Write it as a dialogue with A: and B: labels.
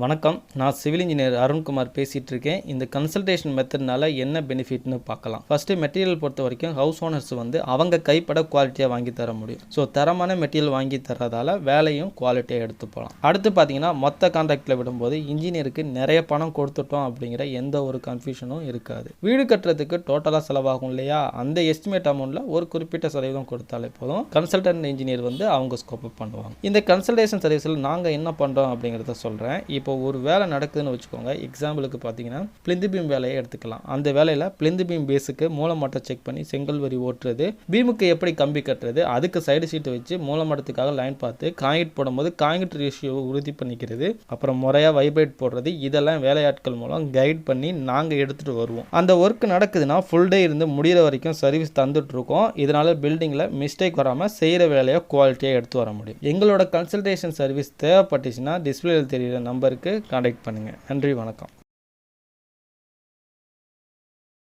A: வணக்கம். நான் civil engineer Arunkumar பேசிகிட்டு இருக்கேன் இந்த கன்சல்டேஷன் மெத்தட்னால என்ன பெனிஃபிட்னு பார்க்கலாம். ஃபஸ்ட்டு மெட்டீரியல் பொறுத்த வரைக்கும் ஹவுஸ் ஓனர்ஸ் வந்து அவங்க கைப்பட குவாலிட்டியாக வாங்கி தர முடியும். ஸோ தரமான மெட்டீரியல் வாங்கி தரதால வேலையும் குவாலிட்டியாக எடுத்து போகலாம். அடுத்து பார்த்தீங்கன்னா மொத்த கான்ட்ராக்டில் விடும்போது இன்ஜினியருக்கு நிறைய பணம் கொடுத்துட்டோம் அப்படிங்கிற எந்த ஒரு கன்ஃபியூஷனும் இருக்காது. வீடு கட்டுறதுக்கு டோட்டலாக செலவாகும் இல்லையா? அந்த எஸ்டிமேட் அமௌண்ட்டில் ஒரு குறிப்பிட்ட சதவீதம் கொடுத்தாலே போதும். கன்சல்டன்ட் இன்ஜினியர் வந்து அவங்க ஸ்கோப் பண்ணுவாங்க. இந்த கன்சல்டேஷன் சர்வீஸில் நாங்கள் என்ன பண்ணுறோம் அப்படிங்கிறத சொல்கிறேன் இப்போ ஒரு வேலை நடக்குதுன்னு வச்சுக்கோங்க எக்ஸாம்பிளுக்கு பார்த்தீங்கன்னா பிளிந்து பீம் வேலையை எடுத்துக்கலாம். அந்த வேலையில் பிளிந்து பீம் பேஸுக்கு மூலமட்டம் செக் பண்ணி செங்கல் வரி ஓட்டுறது பீமுக்கு எப்படி கம்பி கட்டுறது அதுக்கு சைடு சீட்டு வச்சு மூலமட்டத்துக்காக லைன் பார்த்து காங்கிரீட் போடும்போது காங்கிரீட் ரேஷியோவை உறுதி பண்ணிக்கிறது அப்புறம் முறையாக வைப்ரேட் போடுறது இதெல்லாம் வேலையாட்கள் மூலம் கைட் பண்ணி நாங்கள் எடுத்துகிட்டு வருவோம். அந்த ஒர்க் நடக்குதுன்னா ஃபுல் டே இருந்து முடிகிற வரைக்கும் சர்வீஸ் தந்துட்டு இருக்கோம் பில்டிங்கில் மிஸ்டேக் வராமல் செய்கிற வேலையை குவாலிட்டியாக எடுத்து வர முடியும். எங்களோட கன்சல்டேஷன் சர்வீஸ் தேவைப்பட்டுச்சுன்னா டிஸ்ப்ளேயே தெரிகிற நம்பர் நம்பருக்கு காண்டாக்ட் பண்ணுங்கள் நன்றி வணக்கம்.